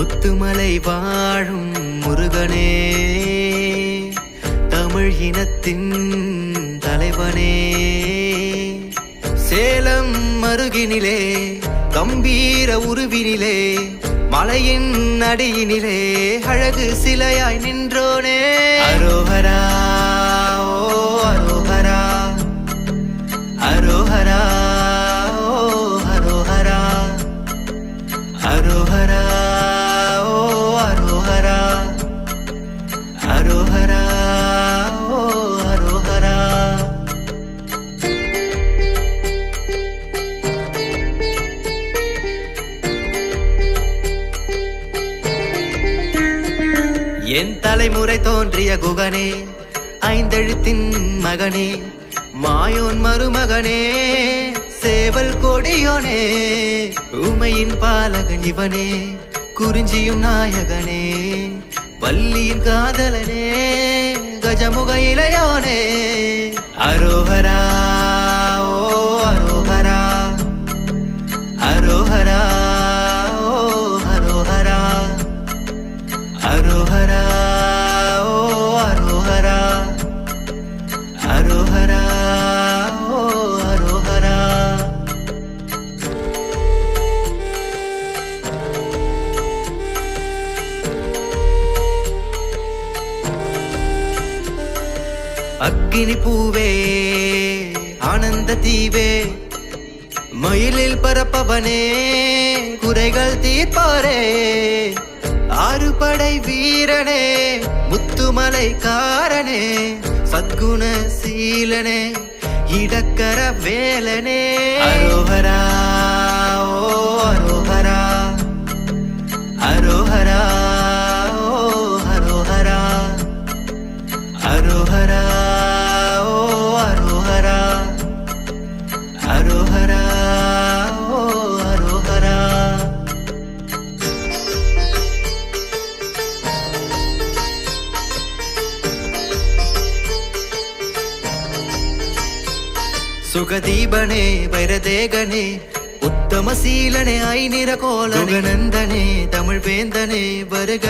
முத்துமலை வாழும் முருகனே தமிழ் இனத்தின் தலைவனே. சேலம் மருகினிலே கம்பீர உருவினிலே மலையின் அடியினிலே அழகு சிலையாய் நின்றோனே. அரோஹரா ஓ அரோஹரா அரோஹரா. என் தலைமுறை தோன்றிய குகனே ஐந்தெழுத்தின் மகனே மாயோன் மருமகனே சேவல் கொடியோனே உமையின் பாலகன் இவனே குறிஞ்சியும் நாயகனே வள்ளியின் காதலனே கஜமுக இளையோனே. அரோஹரா ஓ அரோஹரா அரோஹரா ஓ அரோஹரா அரோஹரா. அக்கினி பூவே ஆனந்த தீவே மயிலில் பரப்பவனே குறைகள் தீர்ப்பாரே. ஆறு படை வீரனே முத்துமலை காரனே சத்குண சீலனே இடக்கர வேலனே. அரோஹரா ஓ அரோஹரா அரோஹரா. சுகதீபனே வைரதேகனே உத்தமசீலனே ஐநிற கோலனே நந்தனே தமிழ் வேந்தனே வருக.